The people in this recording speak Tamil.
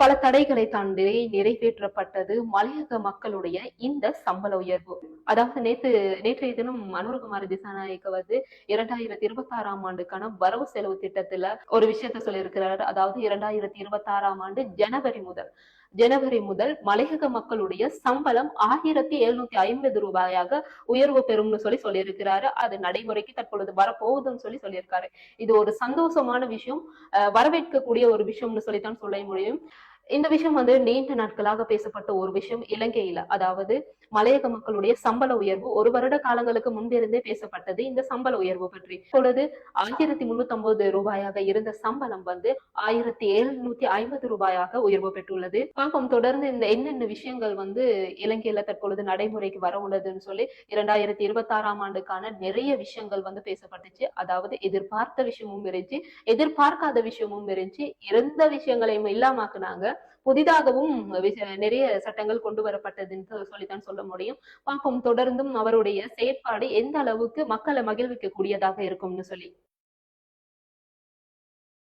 பல தடைகளை தாண்டி நிறைவேற்றப்பட்டது மலையக மக்களுடைய இந்த சம்பள உயர்வு. அதாவது நேத்து நேற்றைய தினம் மனோரகுமார் திசாநாயக்க வந்து இரண்டாயிரத்தி இருபத்தி ஆறாம் ஆண்டுக்கான வரவு செலவு திட்டத்துல ஒரு விஷயத்த சொல்லியிருக்கிறார். அதாவது இரண்டாயிரத்தி இருபத்தி ஆறாம் ஆண்டு ஜனவரி முதல் ஜனவரி முதல் மலையக மக்களுடைய சம்பளம் ஆயிரத்தி எழுநூத்தி ஐம்பது ரூபாயாக உயர்வு பெறும்னு சொல்லி சொல்லியிருக்கிறாரு. அது நடைமுறைக்கு தற்பொழுது வரப்போகுதுன்னு சொல்லி சொல்லியிருக்காரு. இது ஒரு சந்தோஷமான விஷயம். அஹ் வரவேற்கக்கூடிய ஒரு விஷயம்னு சொல்லித்தான் சொல்ல முடியும். இந்த விஷயம் வந்து நீண்ட நாட்களாக பேசப்பட்ட ஒரு விஷயம் இலங்கையில. அதாவது மலையக மக்களுடைய சம்பள உயர்வு ஒரு வருட காலங்களுக்கு முன்பிருந்தே பேசப்பட்டது இந்த சம்பள உயர்வு பற்றி. இப்பொழுது ஆயிரத்தி முன்னூத்தி ஐம்பது ரூபாயாக இருந்த சம்பளம் வந்து ஆயிரத்தி எழுநூத்தி ஐம்பது ரூபாயாக உயர்வு பெற்றுள்ளது. பார்ப்போம் தொடர்ந்து இந்த என்னென்ன விஷயங்கள் வந்து இலங்கையில தற்பொழுது நடைமுறைக்கு வர உள்ளதுன்னு சொல்லி இரண்டாயிரத்தி இருபத்தி ஆறாம் ஆண்டுக்கான நிறைய விஷயங்கள் வந்து பேசப்பட்டுச்சு. அதாவது எதிர்பார்த்த விஷயமும் இருந்துச்சு எதிர்பார்க்காத விஷயமும் இருந்துச்சு. இருந்த விஷயங்களையும் இல்லாமக்குனாங்க புதிதாகவும் நிறைய சட்டங்கள் கொண்டு வரப்பட்டதுன்னு சொல்லித்தான் சொல்ல முடியும். பார்ப்போம் தொடர்ந்தும் அவருடைய செயற்பாடு எந்த அளவுக்கு மக்களை மகிழ்விக்க கூடியதாக இருக்கும்னு சொல்லி.